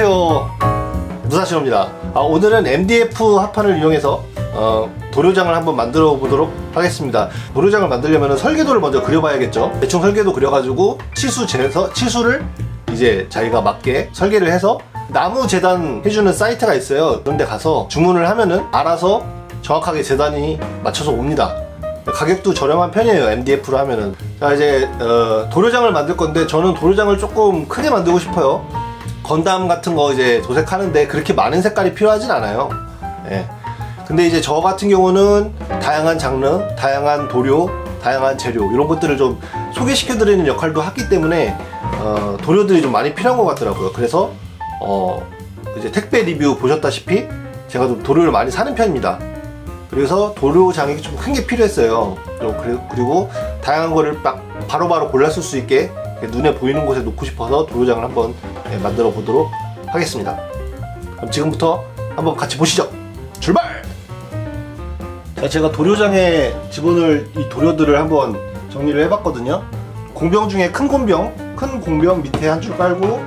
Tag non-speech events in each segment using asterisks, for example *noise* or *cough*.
안녕하세요. 무사시로입니다. 아, 오늘은 MDF 합판을 이용해서 어, 도료장을 한번 만들어 보도록 하겠습니다. 도료장을 만들려면 설계도를 먼저 그려봐야겠죠? 대충 설계도 그려가지고 치수 재서 치수를 이제 자기가 맞게 설계를 해서 나무 재단 해주는 사이트가 있어요. 그런데 가서 주문을 하면은 알아서 정확하게 재단이 맞춰서 옵니다. 가격도 저렴한 편이에요 MDF로 하면은. 자 이제 어, 도료장을 만들 건데 저는 도료장을 조금 크게 만들고 싶어요 건담 같은 거 이제 도색하는데 그렇게 많은 색깔이 필요하진 않아요. 예. 근데 이제 저 같은 경우는 다양한 장르, 다양한 도료, 다양한 재료 이런 것들을 좀 소개시켜 드리는 역할도 하기 때문에 어, 도료들이 좀 많이 필요한 것 같더라고요. 그래서 어, 이제 택배 리뷰 보셨다시피 제가 좀 도료를 많이 사는 편입니다. 그래서 도료 장이 좀 큰 게 필요했어요. 그리고 다양한 거를 딱 바로바로 골라 쓸 수 있게 눈에 보이는 곳에 놓고 싶어서 도료장을 한번 예, 만들어 보도록 하겠습니다. 그럼 지금부터 한번 같이 보시죠. 출발! 자, 제가 도료장에 집어넣을 이 도료들을 한번 정리를 해봤거든요. 공병 중에 큰 공병, 큰 공병 밑에 한 줄 깔고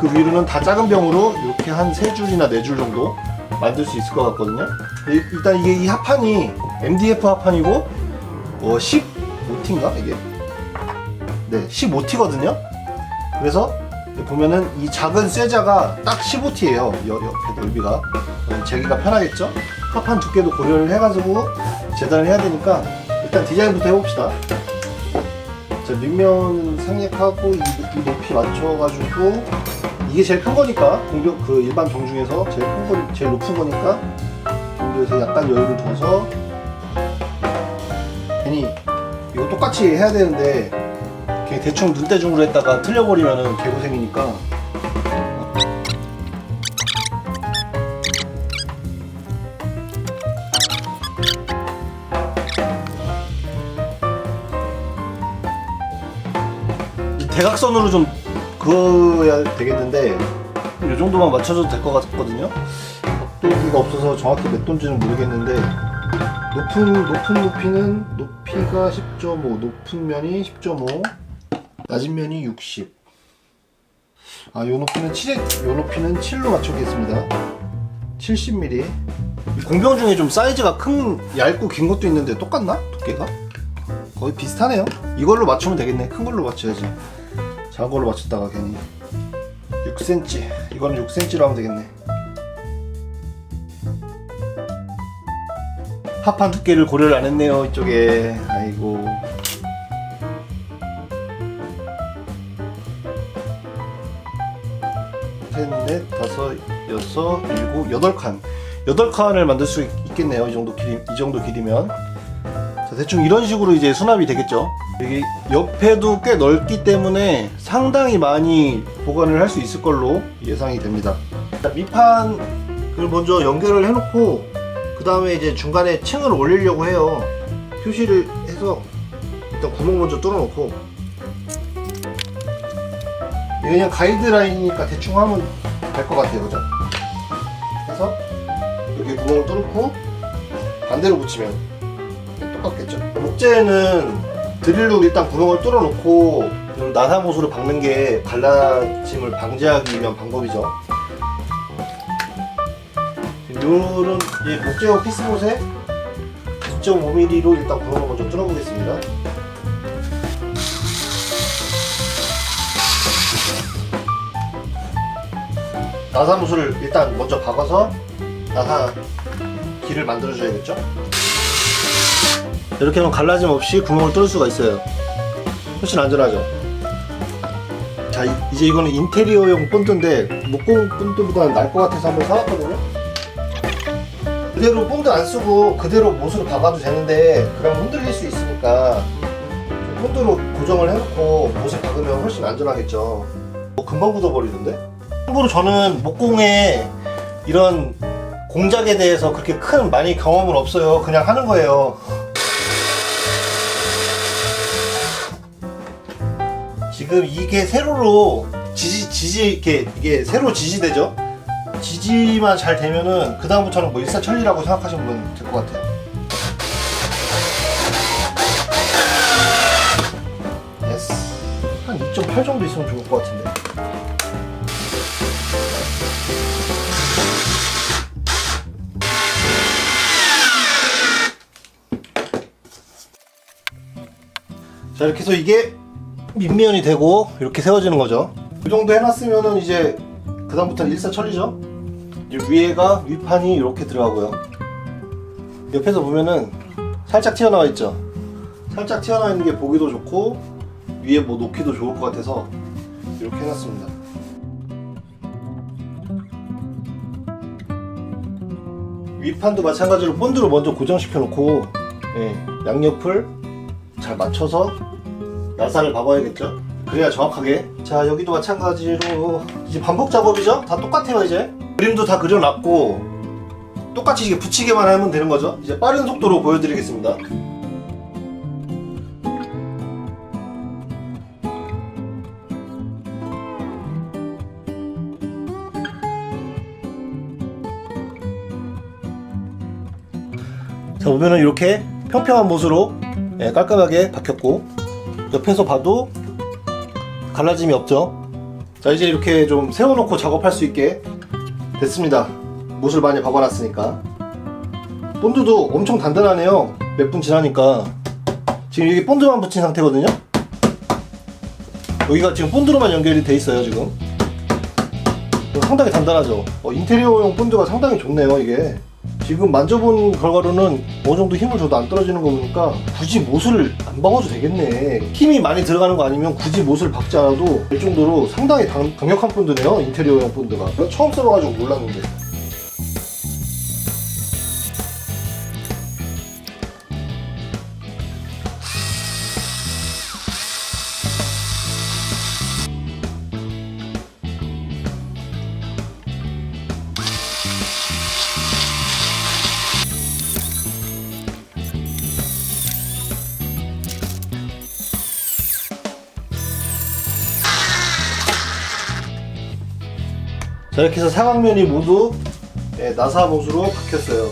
그 위로는 다 작은 병으로 이렇게 한 세 줄이나 네 줄 정도 만들 수 있을 것 같거든요. 이- 일단 이게 이 합판이 MDF 합판이고 어, 15T인가 이게? 네, 15T거든요. 그래서 보면은 이 작은 쇠자가 딱 15T예요. 옆에 넓이가 어, 재기가 편하겠죠? 합판 두께도 고려를 해가지고 재단을 해야 되니까 일단 디자인부터 해봅시다. 자, 밑면 상액하고 이, 이 높이 맞춰가지고 이게 제일 큰 거니까 공격 그 일반 병 중에서 제일 큰 거, 제일 높은 거니까 여기에서 약간 여유를 둬서 괜히 이거 똑같이 해야 되는데 그냥 대충 눈대중으로 했다가 틀려버리면은 개고생이니까. 이 대각선으로 좀 그어야 되겠는데 이 정도만 맞춰줘도 될 것 같거든요. 각도기가 없어서 정확히 몇 돈지는 모르겠는데 높은 높은 높이는 높이가 10.5 높은 면이 10.5 낮은 면이 60. 아, 요 높이는 7, 요 높이는 7로 맞추겠습니다. 70mm. 이 공병 중에 좀 사이즈가 큰, 얇고 긴 것도 있는데 똑같나? 두께가? 거의 비슷하네요. 이걸로 맞추면 되겠네. 큰 걸로 맞춰야지. 작은 걸로 맞췄다가 괜히. 6cm. 이거는 6cm로 하면 되겠네. 합판 두께를 고려를 안 했네요. 이쪽에. 아이고. 넷, 다섯, 여섯, 일곱, 여덟 칸. 여덟 칸을 만들 수 있- 있겠네요. 이 정도 길이, 이 정도 길이면. 자, 대충 이런 식으로 이제 수납이 되겠죠. 여기 옆에도 꽤 넓기 때문에 상당히 많이 보관을 할 수 있을 걸로 예상이 됩니다. 자, 밑판을 먼저 연결을 해놓고 그 다음에 이제 중간에 층을 올리려고 해요. 표시를 해서 일단 구멍 먼저 뚫어놓고 그냥 가이드라인이니까 대충 하면 될 것 같아요, 그죠? 그래서 여기 구멍을 뚫고 반대로 붙이면 똑같겠죠? 목재는 드릴로 일단 구멍을 뚫어 놓고 이 나사못으로 박는 게 갈라짐을 방지하기 위한 방법이죠. 요런 이 목재용 피스못에 2.5mm로 일단 구멍을 먼저 뚫어 보겠습니다. 나사못을 일단 먼저 박아서 나사 길을 만들어줘야겠죠? 이렇게 하면 갈라짐 없이 구멍을 뚫을 수가 있어요. 훨씬 안전하죠? 자, 이- 이제 이거는 인테리어용 본드인데 목공 본드보다는 나을 것 같아서 한번 사왔거든요. 그대로 본드 안 쓰고 그대로 못으로 박아도 되는데 그럼 흔들릴 수 있으니까 좀 본드로 고정을 해놓고 못을 박으면 훨씬 안전하겠죠. 뭐 금방 굳어버리던데? 참고로 저는 목공에 이런 공작에 대해서 그렇게 큰 많이 경험은 없어요. 그냥 하는 거예요. 지금 이게 세로로 지지 지지 이렇게 이게 세로 지지되죠? 지지만 잘 되면은 그 다음부터는 뭐 일사천리라고 생각하시면 될 것 같아요. 예스. 한 2.8 정도 있으면 좋을 것 같은데. 자 이렇게 해서 이게 밑면이 되고 이렇게 세워지는 거죠. 이 정도 해놨으면은 이제 그 다음부터는 일사천리죠. 이제 위에가 위판이 이렇게 들어가고요. 옆에서 보면은 살짝 튀어나와 있죠. 살짝 튀어나와 있는 게 보기도 좋고 위에 뭐 놓기도 좋을 것 같아서 이렇게 해놨습니다. 위판도 마찬가지로 본드로 먼저 고정시켜 놓고 예, 양옆을 잘 맞춰서 나사를 박아야겠죠? 그래야 정확하게. 자 여기도 마찬가지로 이제 반복 작업이죠? 다 똑같아요 이제. 그림도 다 그려놨고 똑같이 이게 붙이기만 하면 되는 거죠? 이제 빠른 속도로 보여드리겠습니다. 자 보면은 이렇게 평평한 못으로 예, 깔끔하게 박혔고 옆에서 봐도 갈라짐이 없죠? 자 이제 이렇게 좀 세워놓고 작업할 수 있게 됐습니다. 못을 많이 박아놨으니까. 본드도 엄청 단단하네요. 몇 분 지나니까. 지금 여기 본드만 붙인 상태거든요? 여기가 지금 본드로만 연결이 돼 있어요 지금. 상당히 단단하죠? 어, 인테리어용 본드가 상당히 좋네요 이게 지금 만져본 결과로는 어느 정도 힘을 줘도 안 떨어지는 거 보니까 굳이 못을 안 박아도 되겠네. 힘이 많이 들어가는 거 아니면 굳이 못을 박지 않아도 될 정도로 상당히 강, 강력한 본드네요 인테리어용 이거 처음 써봐가지고 몰랐는데 자 이렇게 해서 사각면이 모두 예, 나사 못으로 박혔어요.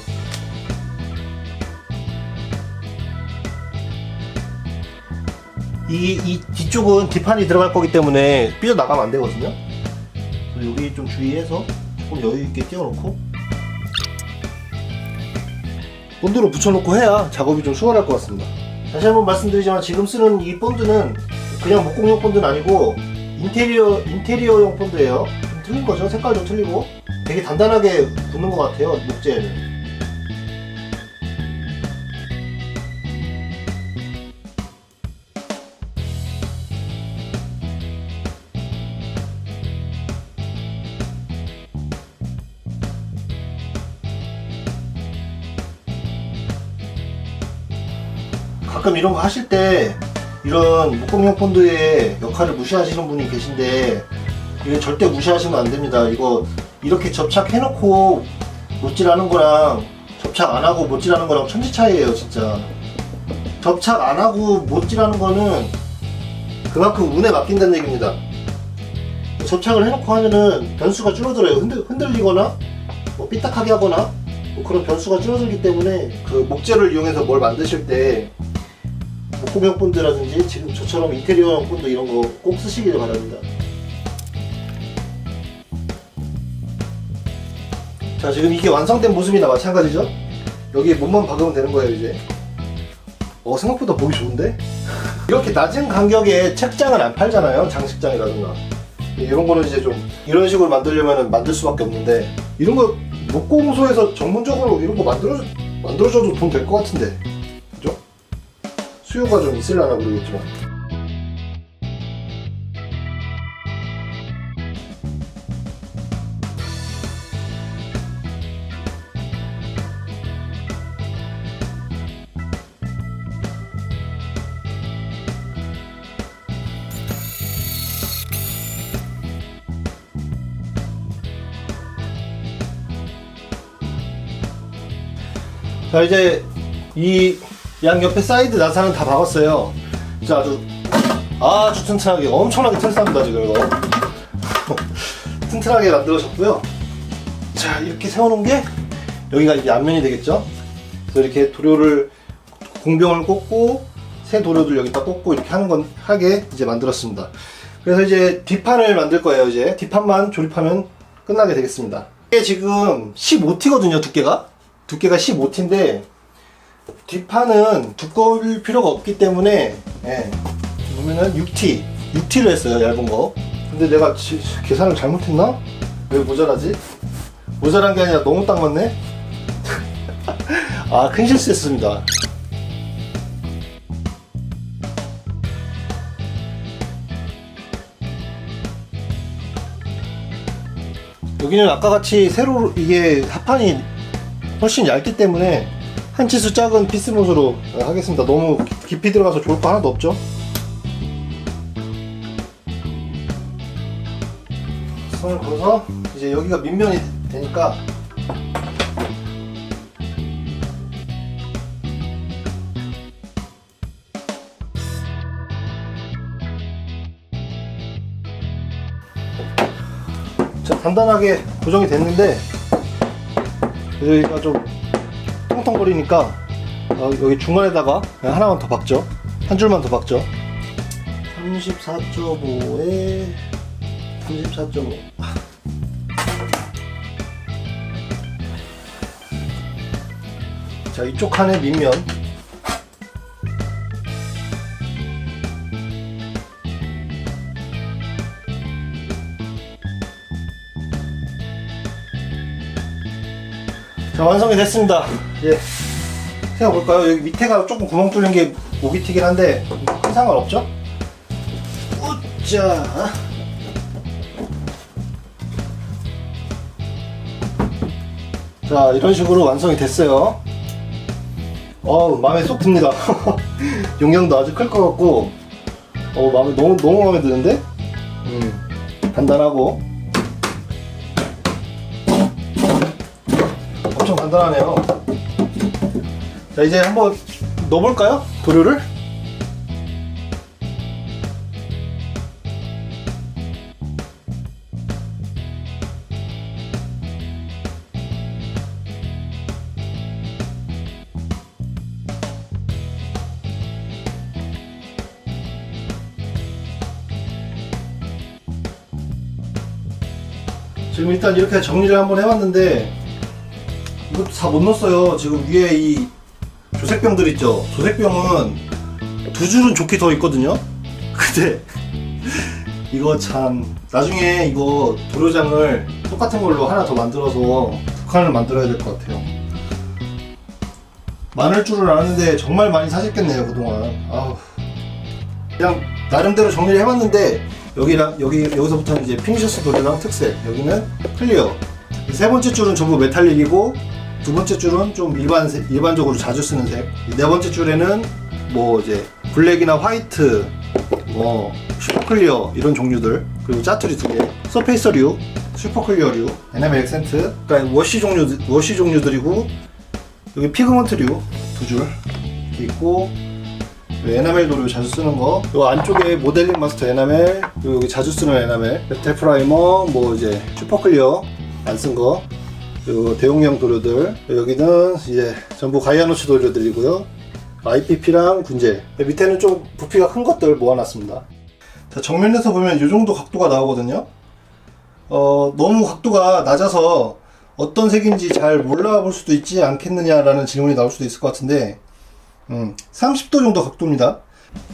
이, 이 뒤쪽은 뒷판이 들어갈 거기 때문에 삐져나가면 안 되거든요. 여기 좀 주의해서 조금 여유있게 띄워놓고 본드로 붙여놓고 해야 작업이 좀 수월할 것 같습니다. 다시 한번 말씀드리지만 지금 쓰는 이 본드는 그냥 목공용 본드는 아니고 인테리어, 인테리어용 본드예요. 좀 틀린 거죠. 색깔 좀 틀리고. 되게 단단하게 붙는 것 같아요 목재는. 가끔 이런 거 하실 때 이런 목공용 폰드의 역할을 무시하시는 분이 계신데 이거 절대 무시하시면 안 됩니다. 이거 이렇게 접착해놓고 못질하는 거랑 접착 안 하고 못질하는 거랑 천지 차이예요, 진짜. 접착 안 하고 못질하는 거는 그만큼 운에 맡긴다는 얘기입니다. 접착을 해놓고 하면은 변수가 줄어들어요. 흔들, 흔들리거나 뭐 삐딱하게 하거나 뭐 그런 변수가 줄어들기 때문에 그 목재를 이용해서 뭘 만드실 때 목공용 본드라든지 지금 저처럼 인테리어용 본드 이런 거 꼭 쓰시길 바랍니다. 자 지금 이게 완성된 모습이나 마찬가지죠? 여기 몸만 박으면 되는 거예요 이제. 어 생각보다 보기 좋은데? *laughs* 이렇게 낮은 간격에 책장을 안 팔잖아요 장식장이라든가 이런 거는 이제 좀 이런 식으로 만들려면 만들 수밖에 없는데 이런 거 목공소에서 전문적으로 이런 거 만들어 만들어줘도 돈 될 것 같은데 그죠? 수요가 좀 있으려나 모르겠지만 자 이제 이 양 옆에 사이드 나사는 다 박았어요. 자 아주 아주 튼튼하게 엄청나게 튼튼합니다 지금 이거. *laughs* 튼튼하게 만들어졌고요. 자 이렇게 세워놓은 게 여기가 이제 앞면이 되겠죠? 그래서 이렇게 도료를 공병을 꽂고 새 도료들 여기다 꽂고 이렇게 하는 건 하게 이제 만들었습니다. 그래서 이제 뒷판을 만들 거예요 이제. 뒷판만 조립하면 끝나게 되겠습니다. 이게 지금 15T거든요 두께가 두께가 15T인데 뒷판은 두꺼울 필요가 없기 때문에 예, 보면은 6T 6T를 했어요 얇은 거 근데 내가 지- 계산을 잘못했나? 왜 모자라지? 모자란 게 아니라 너무 딱 맞네? *laughs* 아 큰 실수 했습니다 여기는 아까 같이 세로 이게 합판이 훨씬 얇기 때문에 한 치수 작은 피스못으로 하겠습니다. 너무 깊이 들어가서 좋을 거 하나도 없죠? 선을 그어서 이제 여기가 밑면이 되니까 자, 단단하게 고정이 됐는데 여기가 좀 텅텅거리니까 어, 여기 중간에다가 하나만 더 박죠. 한 줄만 더 박죠. 34.5에 34.5 자, 이쪽 칸의 밑면 자 완성이 됐습니다. 이제 세워볼까요? 여기 밑에가 조금 구멍 뚫린 게 오비튀긴 한데 큰 상관없죠? 우짜 자 이런 식으로 완성이 됐어요. 어우 마음에 쏙 듭니다. *laughs* 용량도 아주 클 것 같고. 어 마음에 너무 너무 마음에 드는데? 음 간단하고 간단하네요. 자 이제 한번 넣어볼까요? 도료를? 지금 일단 이렇게 정리를 한번 해봤는데 이것도 다 못 넣었어요. 지금 위에 이 조색병들 있죠. 조색병은 두 줄은 좋게 더 있거든요. *laughs* 근데 이거 참 나중에 이거 도료장을 똑같은 걸로 하나 더 만들어서 두 칸을 만들어야 될 것 같아요. 많을 줄을 아는데 정말 많이 사셨겠네요 그동안. 아우. 그냥 나름대로 정리를 해봤는데 여기랑 여기 여기서부터는 이제 피니셔스 도료랑 특색 여기는 클리어 이세 번째 줄은 전부 메탈릭이고 두 번째 줄은 좀 일반 색, 일반적으로 자주 쓰는 색. 이네 번째 줄에는 뭐 이제 블랙이나 화이트, 뭐 슈퍼클리어 이런 종류들 그리고 짜투리 두 개, 서페이서류, 슈퍼클리어류, 에나멜 액센트, 그러니까 워시 종류 워시 종류들이고 여기 피그먼트류 두줄 이렇게 있고 그 에나멜 도료 자주 쓰는 거. 요 안쪽에 모델링 마스터 에나멜, 여기 자주 쓰는 에나멜, 메탈 프라이머, 뭐 이제 슈퍼클리어 안 쓴 거. 그리고 대용량 도료들. 여기는 이제 전부 가이아노츠 도료들이고요. IPP랑 군제. 밑에는 좀 부피가 큰 것들 모아놨습니다. 자, 정면에서 보면 이 정도 각도가 나오거든요. 어, 너무 각도가 낮아서 어떤 색인지 잘 몰라볼 수도 있지 않겠느냐라는 질문이 나올 수도 있을 것 같은데, 음, 30도 정도 각도입니다.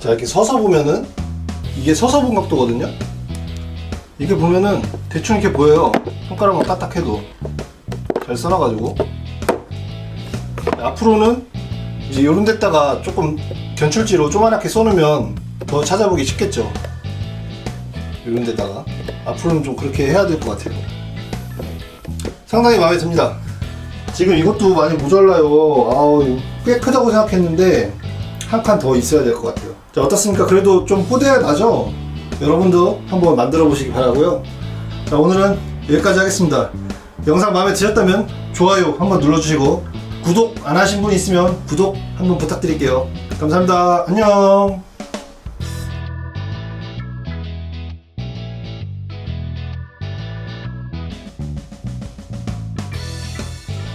자, 이렇게 서서 보면은, 이게 서서 본 각도거든요. 이게 보면은 대충 이렇게 보여요. 손가락만 까딱해도. 잘 써놔가지고. 앞으로는 이제 이런 데다가 조금 견출지로 조그맣게 써놓으면 더 찾아보기 쉽겠죠. 이런 데다가. 앞으로는 좀 그렇게 해야 될 것 같아요. 상당히 마음에 듭니다. 지금 이것도 많이 모자라요. 아우, 꽤 크다고 생각했는데, 한 칸 더 있어야 될 것 같아요. 자, 어떻습니까? 그래도 좀 뽀대가 나죠? 여러분도 한번 만들어 보시기 바라고요 자, 오늘은 여기까지 하겠습니다. 영상 마음에 드셨다면 좋아요 한번 눌러주시고, 구독 안 하신 분 있으면 구독 한번 부탁드릴게요. 감사합니다. 안녕!